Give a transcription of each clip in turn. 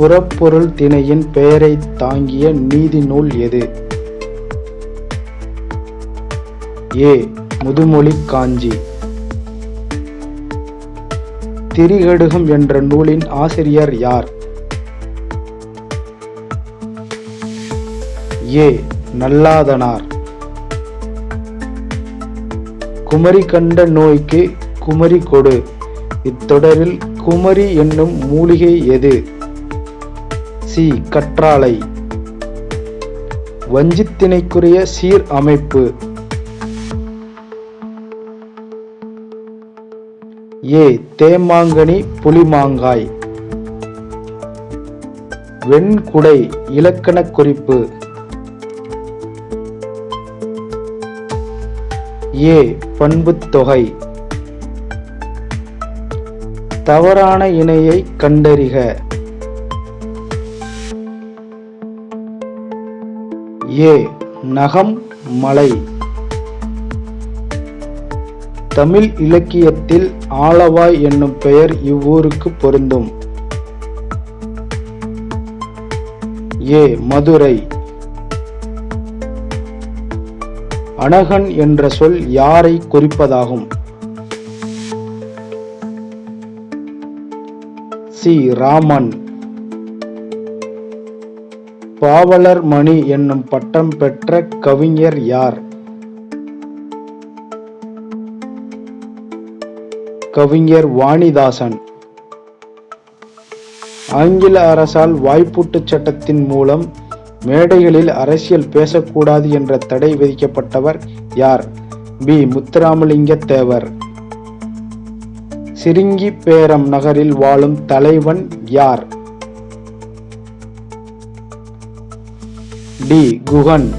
புறப்பொருள் திணையின் பெயரை தாங்கிய நீதி நூல் எது? ஏ. முதுமொழி காஞ்சி. திரிகடுகம் என்ற நூலின் ஆசிரியர் யார்? ஏ. நல்லாதனார். குமரி கண்ட நோய்க்கு குமரி கொடு. இத்தொடரில் குமரி என்னும் மூலிகை எது? சி கற்றாழை. வஞ்சித்திணைக்குரிய சீர் அமைப்பு. ஏ. தேமாங்கனி புலிமாங்காய் வெண்குடை இலக்கணக் குறிப்பு. ஏ. பண்புத்தொகை தவறான இணையை கண்டறிக. ஏ நகம் மலை. தமிழ் இலக்கியத்தில் ஆலவாய் என்னும் பெயர் இவ்வூருக்கு பொருந்தும். ஏ மதுரை. அனகன் என்ற சொல் யாரை குறிப்பதாகும்? சி ராமன். பாவலர் மணி என்னும் பட்டம் பெற்ற கவிஞர் யார்? கவிஞர் வாணிதாசன். ஆங்கில அரசால் வாய்ப்பூட்டுச் சட்டத்தின் மூலம் மேடைகளில் அரசியல் பேசக்கூடாது என்ற தடை விதிக்கப்பட்டவர் யார்? பி. முத்துராமலிங்க தேவர் சிரிங்கி பேரம் நகரில் வாழும் தலைவன் யார்? டி. குகன்.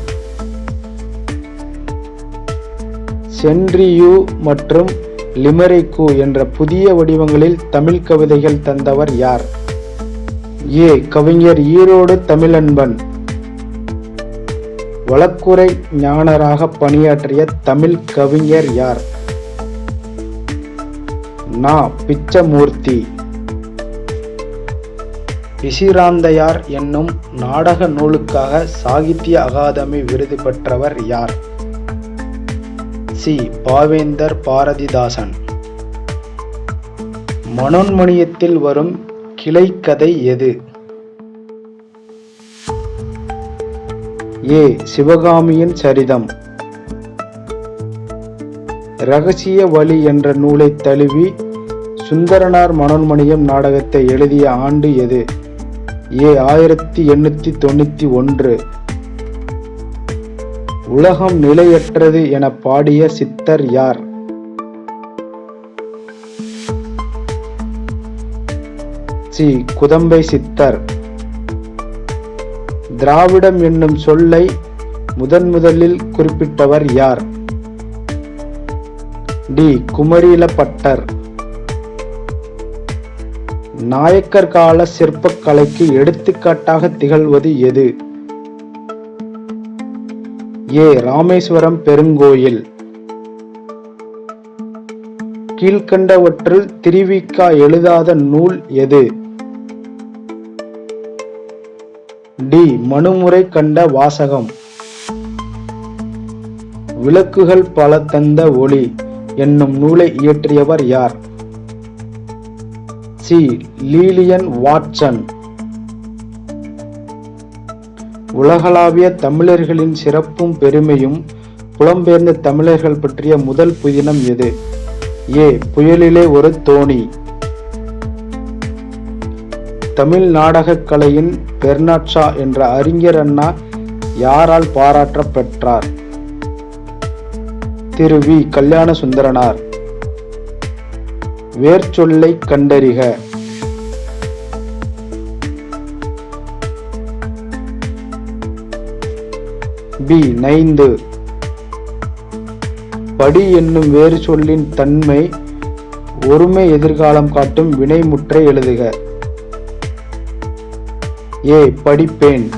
சென்ட்ரியூ மற்றும் லிமரிக்கு என்ற புதிய வடிவங்களில் தமிழ் கவிதைகள் தந்தவர் யார்? ஏ. கவிஞர் ஈரோடு தமிழன்பன். வழக்குரை ஞானராக பணியாற்றிய தமிழ் கவிஞர் யார்? நா. பிச்சமூர்த்தி. பிசிராந்தையார் என்னும் நாடக நூலுக்காக சாகித்ய அகாதமி விருது பெற்றவர் யார்? சி. பாவேந்தர் பாரதிதாசன். மனோன்மணியத்தில் வரும் கிளைக்கதை எது? ஏ. சிவகாமியின் சரிதம். ரகசிய வழி என்ற நூலை தழுவி சுந்தரனார் மனோன்மணியம் நாடகத்தை எழுதிய ஆண்டு எது? ஏ ஆயிரத்தி எண்ணூற்றி தொண்ணூற்றி ஒன்று. உலகம் நிலையற்றது என பாடிய சித்தர் யார்? சி குதம்பை சித்தர். திராவிடம் என்னும் சொல்லை முதன் முதலில் குறிப்பிட்டவர் யார்? D Kumarila butter. நாயக்கர் கால சிற்பக்கலைக்கு எடுத்துக்காட்டாக திகழ்வது எது? ஏ. ராமேஸ்வரம் பெருங்கோயில். கீழ்கண்டவற்றில் திருவிக்கா எழுதாத நூல் எது? டி. மனுமுறை கண்ட வாசகம். விளக்குகள் பல தந்த ஒளி என்னும் நூலை இயற்றியவர் யார்? சி. Lilian Watson. உலகளாவிய தமிழர்களின் சிறப்பும் பெருமையும் புலம்பெயர்ந்த தமிழர்கள் பற்றிய முதல் புதினம் எது? ஏ. புயலிலே ஒரு தோணி. தமிழ் நாடகக் கலையின் பெர்னாட்ஷா என்ற அறிஞர் அண்ணா யாரால் பாராட்டப்பெற்றார் திரு. வி. கல்யாண சுந்தரனார். வேர்ச்சொல்லை கண்டறிக. பி நைந்து. படி என்னும் வேறு சொல்லின் தன்மை ஒருமை எதிர்காலம் காட்டும் வினைமுற்றை எழுதுக. ஏ படிப்பேன்.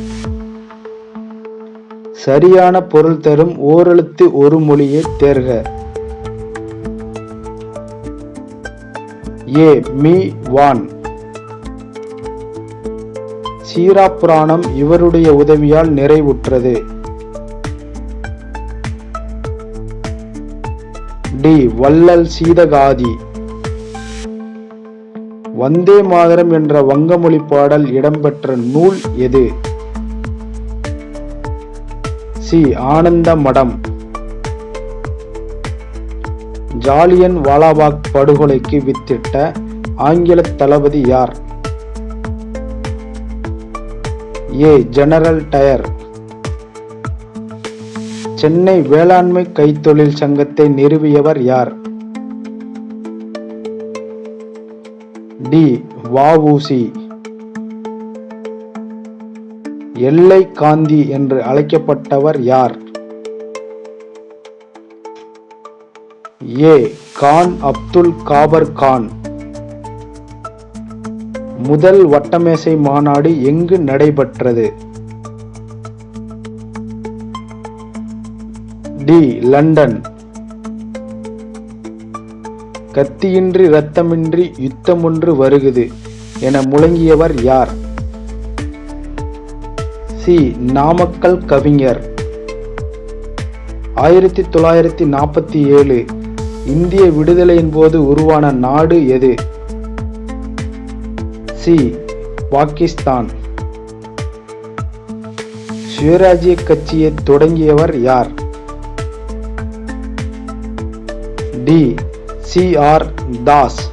சரியான பொருள் தரும் ஓரெழுத்து ஒரு மொழியை தேர்க. ஏ மீ வான். சீரா புராணம் இவருடைய உதவியால் நிறைவுற்றது. டி வள்ளல் சீதகாதி. வந்தே மாதரம் என்ற வங்கமொழி பாடல் இடம்பெற்ற நூல் எது? சி ஆனந்த மடம். ஜாலியன் வாலாபாக் படுகொலைக்கு வித்திட்ட ஆங்கில தளபதி யார்? ஏ. General tyre. சென்னை வேளாண்மை கைத்தொழில் சங்கத்தை நிறுவியவர் யார்? டி. வஉசி. எல்லை காந்தி என்று அழைக்கப்பட்டவர் யார்? ஏ கான் அப்துல் காபர் கான். முதல் வட்டமேசை மாநாடு எங்கு நடைபெற்றது? D London. கத்தியின்றி இரத்தமின்றி யுத்தமொன்று வருகுது என முழங்கியவர் யார்? சி நாமக்கல் கவிஞர். ஆயிரத்தி தொள்ளாயிரத்தி நாற்பத்தி ஏழு இந்திய விடுதலையின் போது உருவான நாடு எது? சி. பாகிஸ்தான். சுயராஜ்ய கட்சியை தொடங்கியவர் யார்? டி. சி. ஆர். தாஸ்.